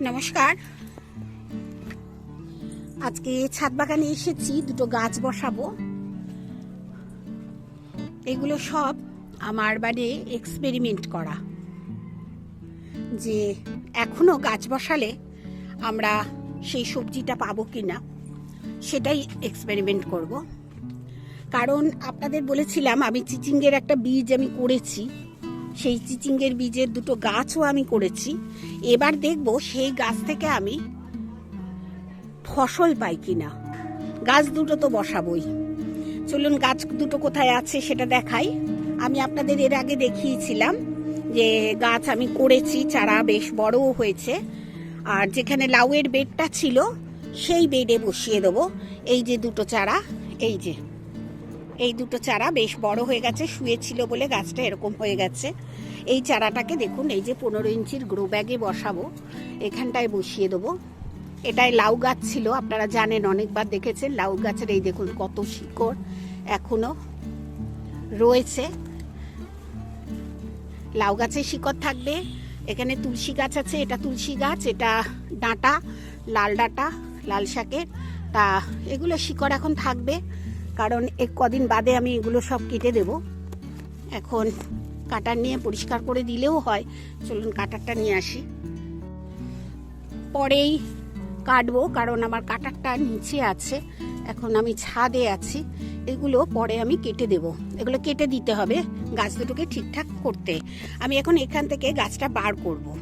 নমস্কার। আজকে ছাদ বাগানে এসেছি, দুটো গাছ বসাবো। এগুলো সব আমার বাড়ি এক্সপেরিমেন্ট করা। যে এখনও গাছ বসালে আমরা সেই সবজিটা পাবো কি না সেটাই এক্সপেরিমেন্ট করব। কারণ আপনাদের বলেছিলাম, আমি চিচিঙ্গের একটা বীজ আমি করেছি। সেই চিচিঙ্গের বীজের দুটো গাছও আমি করেছি। এবার দেখব সেই গাছ থেকে আমি ফসল পাই কিনা। গাছ দুটো তো বসাবই। চলুন গাছ দুটো কোথায় আছে সেটা দেখাই। আমি আপনাদের এর আগে দেখিয়েছিলাম যে গাছ আমি করেছি, চারা বেশ বড়ও হয়েছে। আর যেখানে লাউয়ের বেডটা ছিল, সেই বেডে বসিয়ে দেবো। এই যে দুটো চারা, এই যে। এই দুটো চারা বেশ বড় হয়ে গেছে শুয়েছিল বলে গাছটা এরকম হয়ে গেছে। এই চারাটাকে দেখুন, এই যে পনেরো ইঞ্চির গ্রো ব্যাগে বসাবো, এখানটায় বসিয়ে দেবো। এটাই লাউ গাছ ছিল, আপনারা জানেন, অনেকবার দেখেছেন, লাউ গাছের এই দেখুন কত শিকড় এখনও রয়েছে। লাউ গাছের শিকড় থাকবে, এখানে তুলসী গাছ আছে, এটা তুলসী গাছ, এটা ডাঁটা, লাল ডাঁটা, লাল শাকের, তা এগুলো শিকড় এখন থাকবে। কারণ এক কদিন বাদে আমি এগুলো সব কেটে দেব। এখন কাটার নিয়ে পরিষ্কার করে দিলেও হয়। চলুন কাটারটা নিয়ে আসি। পরেই কাটবো, কারণ আমার কাটারটা নিচে আছে। এখন আমি ছাদে আছি। এগুলো পরে আমি কেটে দেব। এগুলো কেটে দিতে হবে গাছ দুটোকে ঠিকঠাক করতে। আমি এখন এখান থেকে গাছটা বার করব।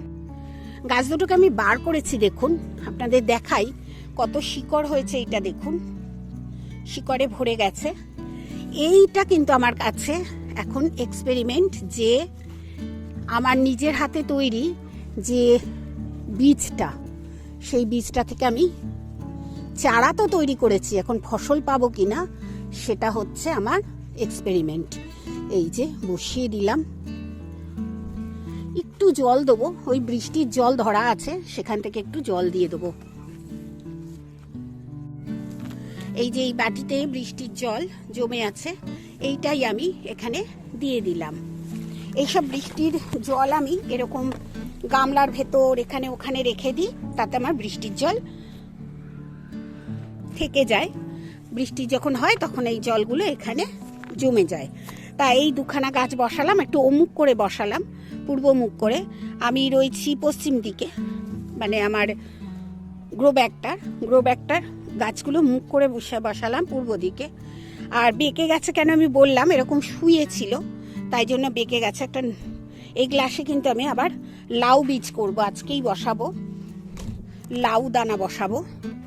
গাছ দুটোকে আমি বার করেছি, দেখুন। আপনাদের দেখাই কত শিকড় হয়েছে, এটা দেখুন। শিকড়ে ভরে গেছে। এইটা কিন্তু আমার কাছে এখন এক্সপেরিমেন্ট যে আমার নিজের হাতে তৈরি যে বীজটা, সেই বীজটা থেকে আমি চারা তো তৈরি করেছি, এখন ফসল পাবো কি না সেটা হচ্ছে আমার এক্সপেরিমেন্ট এই যে বসিয়ে দিলাম। একটু জল দেবো, ওই বৃষ্টির জল ধরা আছে, সেখান থেকে একটু জল দিয়ে দেবো। এই যে এই বাটিতে বৃষ্টির জল জমে আছে, এইটাই আমি এখানে দিয়ে দিলাম। এইসব বৃষ্টির জল আমি এরকম গামলার ভেতর এখানে ওখানে রেখে দিই, তাতে আমার বৃষ্টির জল থেকে যায়। বৃষ্টি যখন হয় তখন এই জলগুলো এখানে জমে যায়। তা এই দুখানা গাছ বসালাম, একটু অমুক করে বসালাম, পূর্ব মুখ করে। আমি রয়েছি পশ্চিম দিকে মানে আমার গ্রো ব্যাগটার গ্রো ব্যাগটার গাছগুলো মুখ করে বসে, বসালাম পূর্ব দিকে। আর বেঁকে গেছে কেন আমি বললাম, এরকম শুয়েছিল তাই জন্য বেঁকে গেছে একটা, এই গ্লাসে কিন্তু আমি আবার লাউ বীজ করব, আজকেই বসাবো। লাউ দানা বসাবো,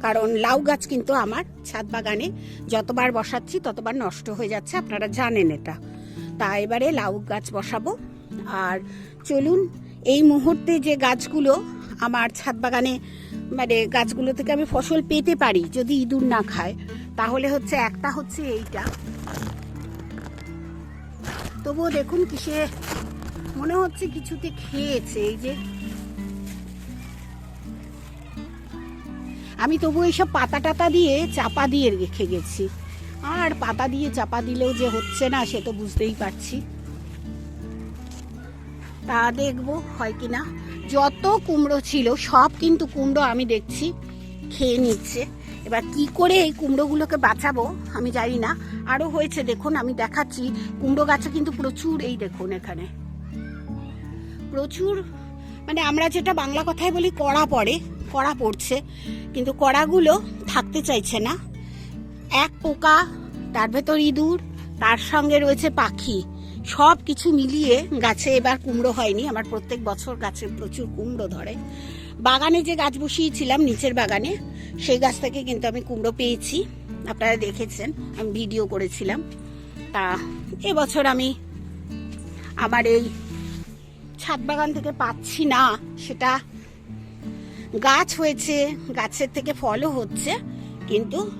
কারণ লাউ গাছ কিন্তু আমার ছাদ বাগানে যতবার বসাচ্ছি, ততবার নষ্ট হয়ে যাচ্ছে, আপনারা জানেন এটা। তা এবারে লাউ গাছ বসাবো। আর চলুন, এই মুহূর্তে যে গাছগুলো আমার ছাদ বাগানে মানে গাছগুলো থেকে আমি ফসল পেতে পারি যদি ইঁদুর না খায়। তাহলে হচ্ছে একটা হচ্ছে এইটা। তবুও দেখুন কিসে মনে হচ্ছে কিছুতে খেয়েছে, এই যে। আমি তবু এইসব পাতা টাতা দিয়ে চাপা দিয়ে রেখে গেছি। আর পাতা দিয়ে চাপা দিলেও যে হচ্ছে না, সে তো বুঝতেই পারছি। তা দেখব হয় কিনা। যত কুমড়ো ছিল, সব কিন্তু কুমড়ো আমি দেখছি, খেয়ে নিচ্ছে। এবার কি করে এই কুমড়োগুলোকে বাঁচাবো, আমি জানি না। আরও হয়েছে, দেখুন, আমি দেখাচ্ছি। কুমড়ো গাছে কিন্তু প্রচুর, এই দেখুন এখানে। প্রচুর মানে আমরা যেটা বাংলা কথায় বলি, কড়া পড়ে, কড়া পড়ছে। কিন্তু কড়াগুলো থাকতে চাইছে না। এক পোকা, তার ভেতর ইঁদুর, তার সঙ্গে রয়েছে পাখি। সব কিছু মিলিয়ে গাছে এবার কুমড়ো হয়নি। আমার প্রত্যেক বছর গাছে প্রচুর কুমড়ো ধরে। বাগানে যে গাছ বসিয়েছিলাম, নিচের বাগানে, সেই গাছ থেকে কিন্তু আমি কুমড়ো পেয়েছি। আপনারা দেখেছেন, আমি ভিডিও করেছিলাম। তা এবছর আমি আমার এই ছাদ বাগান থেকে পাচ্ছি না। সেটা গাছ হয়েছে, গাছের থেকে ফলও হচ্ছে, কিন্তু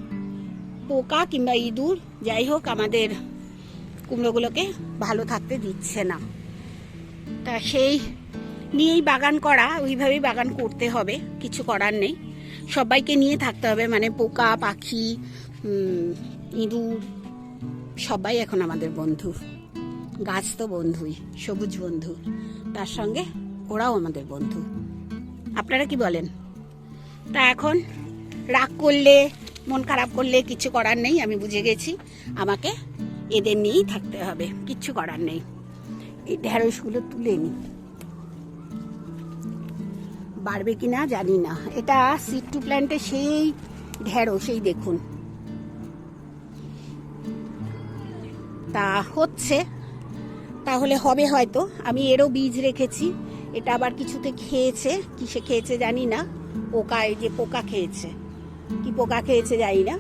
পোকা কিংবা ইঁদুর, যাই হোক, আমাদের কুমড়োগুলোকে ভালো থাকতে দিচ্ছে না। তা সেই নিয়েই বাগান করা, ওইভাবেই বাগান করতে হবে, কিছু করার নেই। সবাইকে নিয়ে থাকতে হবে মানে পোকা, পাখি ইঁদুর, সবাই এখন আমাদের বন্ধু। গাছ তো বন্ধুই, সবুজ বন্ধু। তার সঙ্গে ওরাও আমাদের বন্ধু। আপনারা কি বলেন? তা এখন রাগ করলে, মন খারাপ করলে কিছু করার নেই, আমি বুঝে গেছি। আমাকে এদের নিয়েই থাকতে হবে, কিচ্ছু করার নেই। এই ঢেঁড়সগুলো তুলে নিই বাড়বে কি না জানি না। এটা সিড টু প্ল্যান্টে সেই ঢেঁড়স সেই দেখুন। তা হচ্ছে, তাহলে হবে হয়তো। আমি এরও বীজ রেখেছি। এটা আবার কিছুতে খেয়েছে। কিসে খেয়েছে জানি না। পোকা এই যে পোকা খেয়েছে। কি পোকা খেয়েছে জানি না।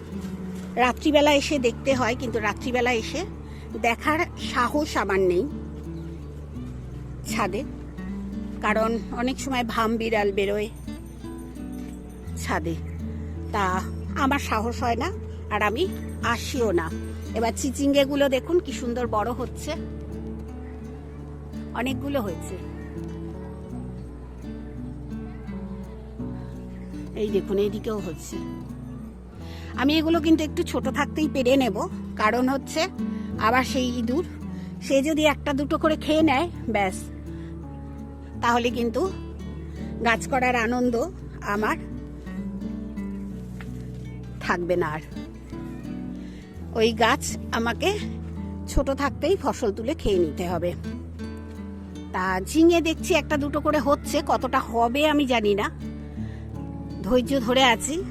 রাত্রিবেলা এসে দেখতে হয়, কিন্তু রাত্রিবেলা এসে দেখার সাহস আমার নেই ছাদে। কারণ অনেক সময় ভাম বিড়াল বেরোয় ছাদে। তা আমার সাহস হয় না, আর আমি আসিও না। এবার চিচিঙ্গেগুলো দেখুন কি সুন্দর বড় হচ্ছে। অনেকগুলো হয়েছে। এই দেখুন, এইদিকেও হচ্ছে। আমি এগুলো কিন্তু একটু ছোট থাকতেই পেরে নেব। কারণ হচ্ছে আবার সেই ইঁদুর, সে যদি একটা দুটো করে খেয়ে নেয়, ব্যাস। তাহলে কিন্তু গাছ করার আনন্দ আমার থাকবে না আর। ওই গাছ আমাকে ছোট থাকতেই ফসল তুলে খেয়ে নিতে হবে। তা ঝিঙে দেখছি একটা দুটো করে হচ্ছে, কতটা হবে আমি জানি না। ধৈর্য ধরে আছি।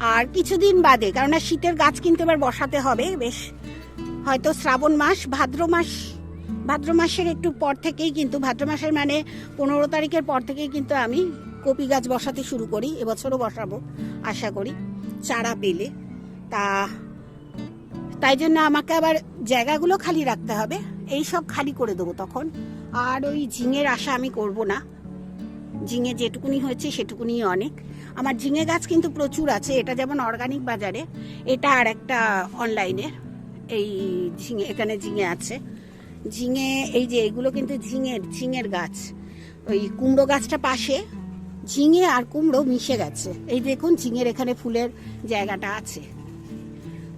আর কিছুদিন বাদে, কারণ শীতের গাছ কিন্তু এবার বসাতে হবে, বেশ। হয়তো শ্রাবণ মাস, ভাদ্র মাস, ভাদ্র মাসের একটু পর থেকেই কিন্তু, ভাদ্র মাসের মানে পনেরো তারিখের পর থেকেই কিন্তু আমি কপি গাছ বসাতে শুরু করি, এবছরও বসাবো, আশা করি। চারা পেলে। তা, তাই জন্য আমাকে আবার জায়গাগুলো খালি রাখতে হবে, এই সব খালি করে দেবো তখন। আর ওই ঝিঙের আশা আমি করব না। ঝিঙে যেটুকুনি হয়েছে সেটুকুনি অনেক। আমার ঝিঙে গাছ কিন্তু প্রচুর আছে, এটা যেমন অর্গানিক বাজারে, এটা আর একটা অনলাইনে এই ঝিঙে, এখানে ঝিঙে আছে। ঝিঙে, এই যে এগুলো কিন্তু ঝিঙের ঝিঙের গাছ। ওই কুমড়ো গাছটা পাশে, ঝিঙে আর কুমড়ো মিশে গেছে। এই দেখুন, ঝিঙের এখানে ফুলের জায়গাটা আছে।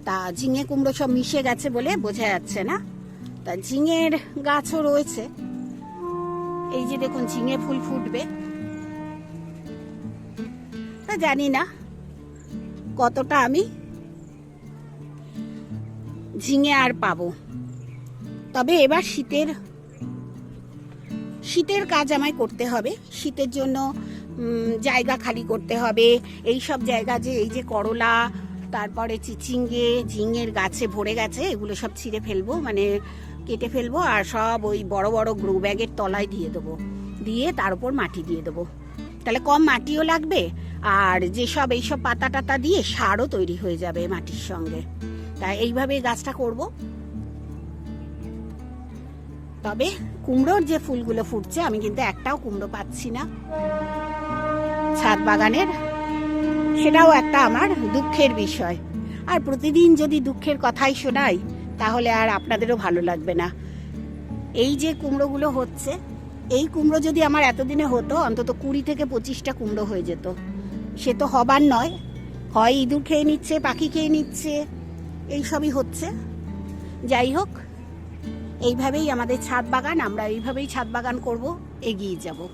তা ঝিঙে, কুমড়ো সব মিশে গেছে বলে বোঝা যাচ্ছে না। তা ঝিঙের গাছও রয়েছে। এই যে দেখুন, ঝিঙে ফুল ফুটবে। তা জানি না। কতটা আমি ঝিঙে আর পাবো। তবে এবার শীতের শীতের কাজ আমায় করতে হবে। শীতের জন্য জায়গা খালি করতে হবে। এই সব জায়গা যে, এই যে করলা, তারপরে চিচিঙ্গে, ঝিঙের গাছে ভরে গেছে, এগুলো সব ছিঁড়ে ফেলব মানে কেটে ফেলব, আর সব ওই বড় বড় গ্রো ব্যাগের তলায় দিয়ে দেবো। দিয়ে তার উপর মাটি দিয়ে দেবো। তাহলে কম মাটিও লাগবে আর যেসব এইসব পাতা টাতা দিয়ে সারও তৈরি হয়ে যাবে মাটির সঙ্গে। তাই এইভাবে গাছটা করব। তবে কুমড়োর যে ফুলগুলো ফুটছে, আমি কিন্তু একটাও কুমড়ো পাচ্ছি না। ছাদ বাগানের, সেটাও একটা আমার দুঃখের বিষয়। আর প্রতিদিন যদি দুঃখের কথাই শোনাই, তাহলে আর আপনাদেরও ভালো লাগবে না। এই যে কুমড়োগুলো হচ্ছে, এই কুমড়ো যদি আমার এতদিনে হতো, অন্তত কুড়ি থেকে পঁচিশটা কুমড়ো হয়ে যেত। সে তো হবার নয়। হয় ইঁদুর খেয়ে নিচ্ছে, পাখি খেয়ে নিচ্ছে, এইসবই হচ্ছে। যাই হোক, এইভাবেই আমাদের ছাদ বাগান, আমরা এইভাবেই ছাদ বাগান করব, এগিয়ে যাব।